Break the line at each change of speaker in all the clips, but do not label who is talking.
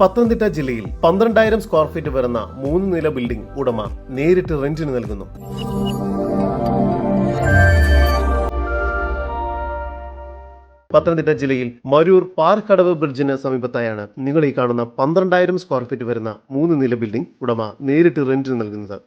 പത്തനംതിട്ട ജില്ലയിൽ പന്ത്രണ്ടായിരം square feet വരുന്ന മൂന്ന് നില ബിൽഡിംഗ് ഉടമ നേരിട്ട് റെന്റിന് നൽകുന്നു. പത്തനംതിട്ട ജില്ലയിൽ മരൂർ പാർക്കടവ് ബ്രിഡ്ജിന് സമീപത്തായാണ് നിങ്ങൾ ഈ കാണുന്ന പന്ത്രണ്ടായിരം സ്ക്വയർ ഫീറ്റ് വരുന്ന മൂന്ന് നില ബിൽഡിംഗ് ഉടമ നേരിട്ട് റെന്റിന് നൽകുന്നത്.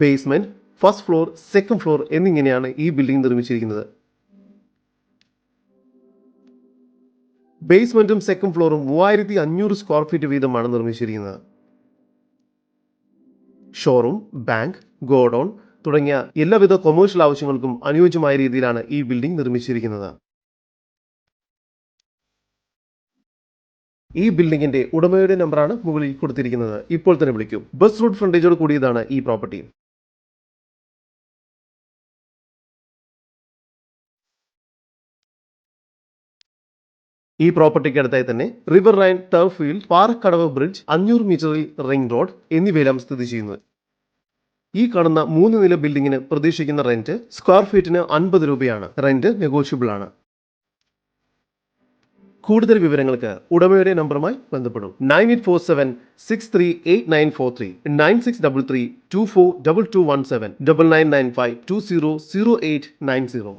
Basement first floor second floor എന്നിങ്ങനെയാണ് ഈ ബിൽഡിംഗ് നിർമ്മിച്ചിരിക്കുന്നത്. ബേസ്മെന്റും സെക്കൻഡ് ഫ്ലോറും മൂവായിരത്തി അഞ്ഞൂറ് സ്ക്വയർ ഫീറ്റ് വീതമാണ് നിർമ്മിച്ചിരിക്കുന്നത്. ഷോറൂം ബാങ്ക് ഗോഡൌൺ തുടങ്ങിയ എല്ലാവിധ കൊമേഴ്ഷ്യൽ ആവശ്യങ്ങൾക്കും അനുയോജ്യമായ രീതിയിലാണ് ഈ ബിൽഡിംഗ് നിർമ്മിച്ചിരിക്കുന്നത്. ഈ ബിൽഡിംഗിന്റെ ഉടമയുടെ നമ്പറാണ് മുകളിൽ കൊടുത്തിരിക്കുന്നത്. ഇപ്പോൾ തന്നെ വിളിക്കും. ബസ് റോഡ് ഫ്രണ്ടേജോട് കൂടിയതാണ് ഈ പ്രോപ്പർട്ടി ഈ പ്രോപ്പർട്ടിക്ക് അടുത്തായി തന്നെ river rain turf field Parakkadavu bridge അഞ്ഞൂറ് മീറ്ററിൽ റിംഗ് റോഡ് എന്നിവയെല്ലാം സ്ഥിതി ചെയ്യുന്നത്. ഈ കാണുന്ന മൂന്ന് നില ബിൽഡിങ്ങിന് പ്രതീക്ഷിക്കുന്ന റെന്റ് സ്ക്വയർ ഫീറ്റിന് അൻപത് രൂപയാണ്. റെന്റ് നെഗോഷ്യബിൾ ആണ്. കൂടുതൽ വിവരങ്ങൾക്ക് ഉടമയുടെ നമ്പറുമായി ബന്ധപ്പെടും. Nine eight four seven six three eight nine four three nine six double three two four double two one seven double nine nine five two zero zero eight nine zero.